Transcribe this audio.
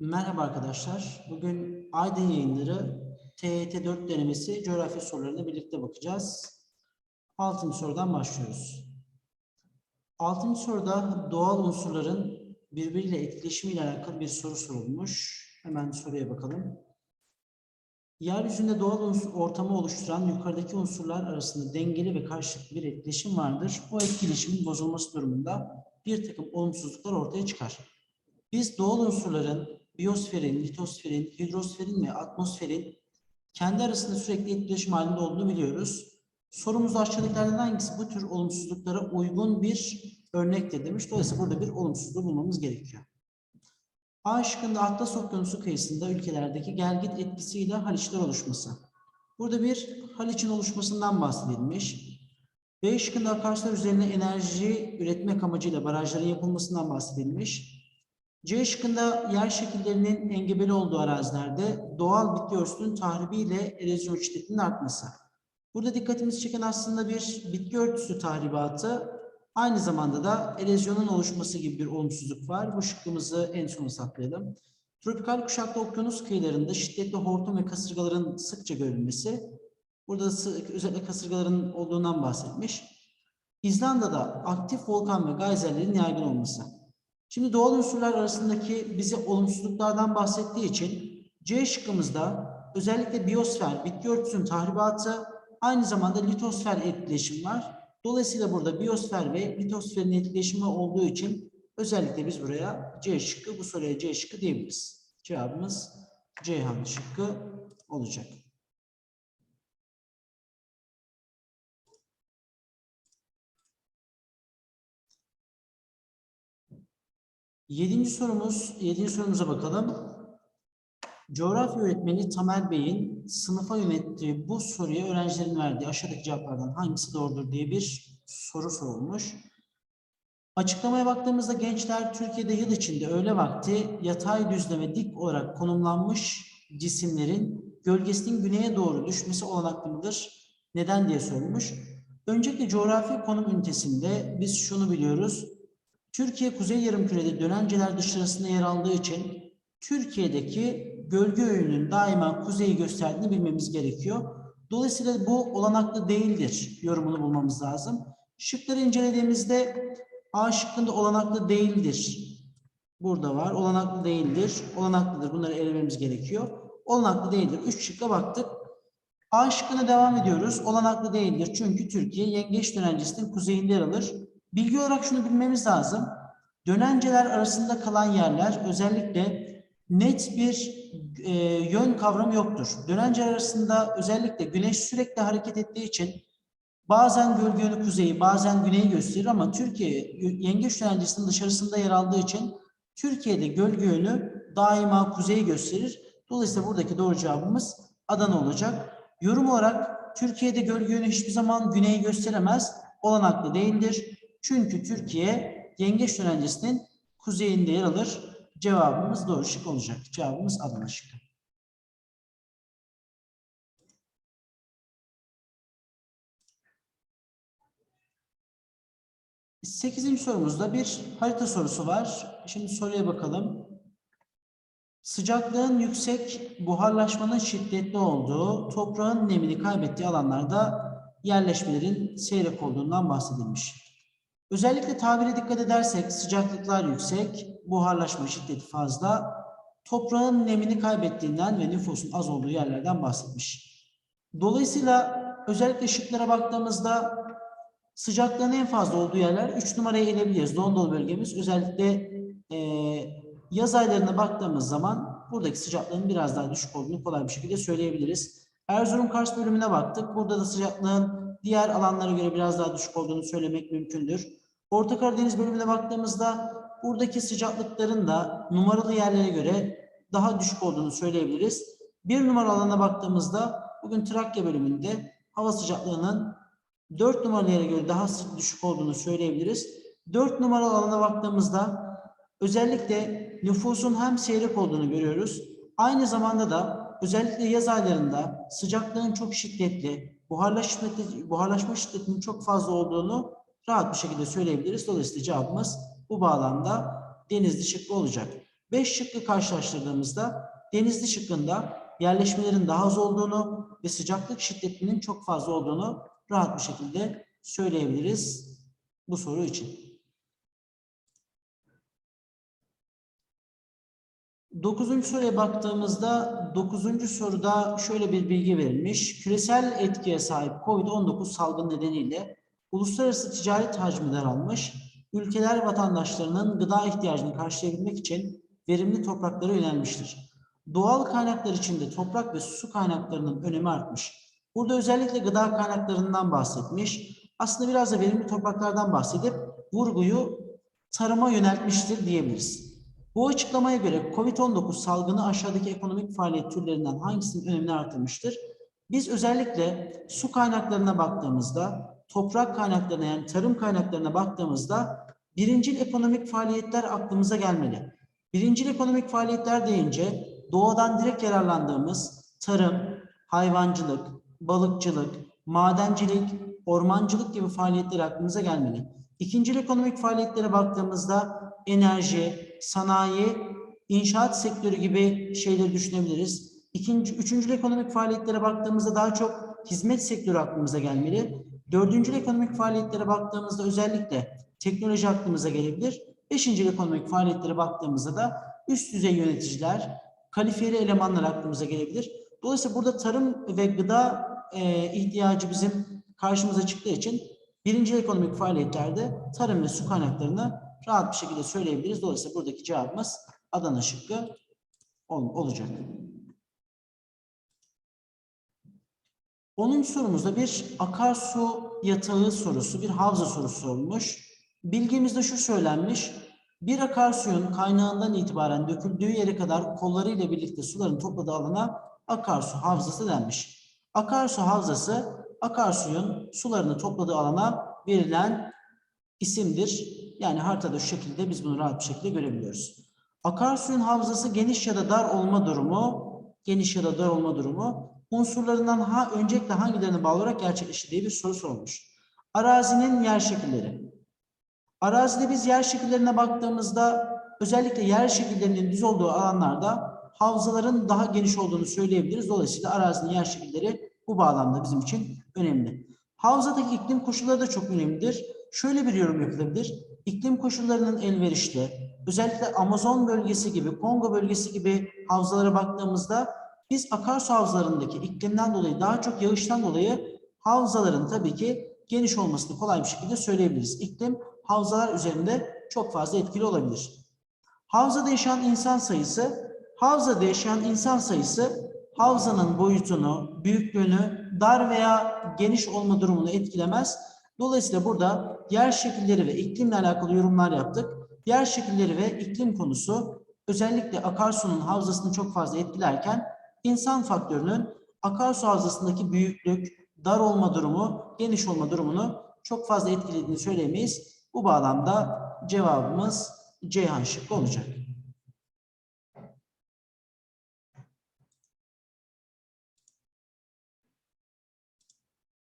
Merhaba arkadaşlar. Bugün Aydın yayınları TYT 4 denemesi coğrafya sorularına birlikte bakacağız. Altıncı sorudan başlıyoruz. Altıncı soruda doğal unsurların birbiriyle etkileşimiyle alakalı bir soru sorulmuş. Hemen soruya bakalım. Yeryüzünde doğal ortamı oluşturan yukarıdaki unsurlar arasında dengeli ve karşılıklı bir etkileşim vardır. Bu etkileşimin bozulması durumunda bir takım olumsuzluklar ortaya çıkar. Biz doğal unsurların biyosferin, litosferin, hidrosferin ve atmosferin kendi arasında sürekli etkileşim halinde olduğunu biliyoruz. Sorumuz aşağıdakilerden hangisi bu tür olumsuzluklara uygun bir örnektir demiş. Dolayısıyla burada bir olumsuzluğu bulmamız gerekiyor. A şıkkında Atlas Okyanusu kıyısında ülkelerdeki gelgit etkisiyle haliçler oluşması. Burada bir haliçin oluşmasından bahsedilmiş. B şıkkında akarsular üzerine enerji üretmek amacıyla barajların yapılmasından bahsedilmiş. C şıkkında yer şekillerinin engebeli olduğu arazilerde doğal bitki örtüsünün tahribiyle erozyon şiddetinin artması. Burada dikkatimizi çeken aslında bir bitki örtüsü tahribatı aynı zamanda da erozyonun oluşması gibi bir olumsuzluk var. Bu şıkkımızı en sona saklayalım. Tropikal kuşaklı okyanus kıyılarında şiddetli hortum ve kasırgaların sıkça görülmesi. Burada sı- özellikle kasırgaların olduğundan bahsetmiş. İzlanda'da aktif volkan ve gayzerlerin yaygın olması. Şimdi doğal unsurlar arasındaki bize olumsuzluklardan bahsettiği için C şıkkımızda özellikle biyosfer, bitki örtüsünün tahribatı aynı zamanda litosfer etkileşim var. Dolayısıyla burada biyosfer ve litosferin etkileşimi olduğu için özellikle biz buraya C şıkkı, bu soruya C şıkkı diyebiliriz. Cevabımız Ceyhan şıkkı olacak. Yedinci sorumuz, yedinci sorumuza bakalım. Coğrafya öğretmeni Tamer Bey'in sınıfa yönettiği bu soruya öğrencilerin verdiği aşağıdaki cevaplardan hangisi doğrudur diye bir soru sorulmuş. Açıklamaya baktığımızda gençler Türkiye'de yıl içinde öğle vakti yatay düzleme dik olarak konumlanmış cisimlerin gölgesinin güneye doğru düşmesi olanaklı mıdır? Neden diye sorulmuş. Öncelikle coğrafi konum ünitesinde biz şunu biliyoruz. Türkiye Kuzey Yarımküre'de dönenceler dışarısında yer aldığı için Türkiye'deki gölge öğünün daima kuzeyi gösterdiğini bilmemiz gerekiyor. Dolayısıyla bu olanaklı değildir yorumunu bulmamız lazım. Şıkları incelediğimizde A şıkkında olanaklı değildir. Burada var. Olanaklı değildir. Olanaklıdır. Bunları elememiz gerekiyor. Olanaklı değildir. Üç şıkka baktık. A şıkkına devam ediyoruz. Olanaklı değildir. Çünkü Türkiye yengeç dönencesinin kuzeyinde yer alır. Bilgi olarak şunu bilmemiz lazım. Dönenceler arasında kalan yerler özellikle net bir e, yön kavramı yoktur. Dönenceler arasında özellikle güneş sürekli hareket ettiği için bazen gölge yönü kuzeyi bazen güneyi gösterir ama Türkiye yengeç dönencesinin dışarısında yer aldığı için Türkiye'de gölge yönü daima kuzeyi gösterir. Dolayısıyla buradaki doğru cevabımız Adana olacak. Yorum olarak Türkiye'de gölge yönü hiçbir zaman güneyi gösteremez. Olanaklı değildir. Çünkü Türkiye yengeç dönencesinin kuzeyinde yer alır. Cevabımız doğru şık olacak. Cevabımız Adana şıkkı. Sekizinci sorumuzda bir harita sorusu var. Şimdi soruya bakalım. Sıcaklığın yüksek, buharlaşmanın şiddetli olduğu, toprağın nemini kaybettiği alanlarda yerleşmelerin seyrek olduğundan bahsedilmiş. Özellikle tabire dikkat edersek sıcaklıklar yüksek, buharlaşma şiddeti fazla, toprağın nemini kaybettiğinden ve nüfusun az olduğu yerlerden bahsetmiş. Dolayısıyla özellikle şıklara baktığımızda sıcaklığın en fazla olduğu yerler 3 numaraya elebiliriz. Doğu Anadolu bölgemiz özellikle eee, yaz aylarına baktığımız zaman buradaki sıcaklığın biraz daha düşük olduğunu kolay bir şekilde söyleyebiliriz. Erzurum Kars bölümüne baktık. Burada da sıcaklığın diğer alanlara göre biraz daha düşük olduğunu söylemek mümkündür. Orta Karadeniz bölümüne baktığımızda buradaki sıcaklıkların da numaralı yerlere göre daha düşük olduğunu söyleyebiliriz. Bir numaralı alana baktığımızda bugün Trakya bölümünde hava sıcaklığının 4 numaralı yere göre daha düşük olduğunu söyleyebiliriz. 4 numaralı alana baktığımızda özellikle nüfusun hem seyrek olduğunu görüyoruz. Aynı zamanda da özellikle yaz aylarında sıcaklığın çok şiddetli, buharlaşma, buharlaşma şiddetinin çok fazla olduğunu rahat bir şekilde söyleyebiliriz. Dolayısıyla cevabımız bu bağlamda denizli şıkkı olacak. 5 şıkkı karşılaştırdığımızda denizli şıkkında yerleşmelerin daha az olduğunu ve sıcaklık şiddetinin çok fazla olduğunu rahat bir şekilde söyleyebiliriz bu soru için. Dokuzuncu soruya baktığımızda dokuzuncu soruda şöyle bir bilgi verilmiş. Küresel etkiye sahip COVID-19 salgın nedeniyle uluslararası ticaret hacmi daralmış. Ülkeler vatandaşlarının gıda ihtiyacını karşılayabilmek için verimli topraklara yönelmiştir. Doğal kaynaklar içinde toprak ve su kaynaklarının önemi artmış. Burada özellikle gıda kaynaklarından bahsetmiş. Aslında biraz da verimli topraklardan bahsedip vurguyu tarıma yöneltmiştir diyebiliriz. Bu açıklamaya göre COVID-19 salgını aşağıdaki ekonomik faaliyet türlerinden hangisinin önemini artırmıştır? Biz özellikle su kaynaklarına baktığımızda, toprak kaynaklarına yani tarım kaynaklarına baktığımızda birincil ekonomik faaliyetler aklımıza gelmeli. Birincil ekonomik faaliyetler deyince doğadan direkt yararlandığımız tarım, hayvancılık, balıkçılık, madencilik, ormancılık gibi faaliyetler aklımıza gelmeli. İkincil ekonomik faaliyetlere baktığımızda enerji, sanayi, inşaat sektörü gibi şeyleri düşünebiliriz. İkinci, üçüncü ekonomik faaliyetlere baktığımızda daha çok hizmet sektörü aklımıza gelmeli. Dördüncü ekonomik faaliyetlere baktığımızda özellikle teknoloji aklımıza gelebilir. Beşinci ekonomik faaliyetlere baktığımızda da üst düzey yöneticiler, kalifiyeli elemanlar aklımıza gelebilir. Dolayısıyla burada tarım ve gıda e, ihtiyacı bizim karşımıza çıktığı için birinci ekonomik faaliyetlerde tarım ve su kaynaklarını rahat bir şekilde söyleyebiliriz. Dolayısıyla buradaki cevabımız Adana şıkkı ol, olacak. 10. sorumuzda bir akarsu yatağı sorusu, bir havza sorusu sorulmuş. Bilgimizde şu söylenmiş. Bir akarsuyun kaynağından itibaren döküldüğü yere kadar kollarıyla birlikte suların topladığı alana akarsu havzası denmiş. Akarsu havzası akarsuyun sularını topladığı alana verilen isimdir. Yani haritada şu şekilde biz bunu rahat bir şekilde görebiliyoruz. Akarsuyun havzası geniş ya da dar olma durumu, geniş ya da dar olma durumu unsurlarından ha, öncelikle hangilerine bağlı olarak gerçekleşir diye bir soru sormuş. Arazinin yer şekilleri. Arazide biz yer şekillerine baktığımızda özellikle yer şekillerinin düz olduğu alanlarda havzaların daha geniş olduğunu söyleyebiliriz. Dolayısıyla arazinin yer şekilleri bu bağlamda bizim için önemli. Havzadaki iklim koşulları da çok önemlidir. Şöyle bir yorum yapılabilir. İklim koşullarının elverişli, özellikle Amazon bölgesi gibi, Kongo bölgesi gibi havzalara baktığımızda biz akarsu havzalarındaki iklimden dolayı, daha çok yağıştan dolayı havzaların tabii ki geniş olmasını kolay bir şekilde söyleyebiliriz. İklim havzalar üzerinde çok fazla etkili olabilir. Havzada yaşayan insan sayısı, havzada yaşayan insan sayısı havzanın boyutunu, büyüklüğünü, dar veya geniş olma durumunu etkilemez. Dolayısıyla burada yer şekilleri ve iklimle alakalı yorumlar yaptık. Yer şekilleri ve iklim konusu özellikle akarsunun havzasını çok fazla etkilerken insan faktörünün akarsu havzasındaki büyüklük, dar olma durumu, geniş olma durumunu çok fazla etkilediğini söyleyemeyiz. Bu bağlamda cevabımız Ceyhan şıkkı olacak.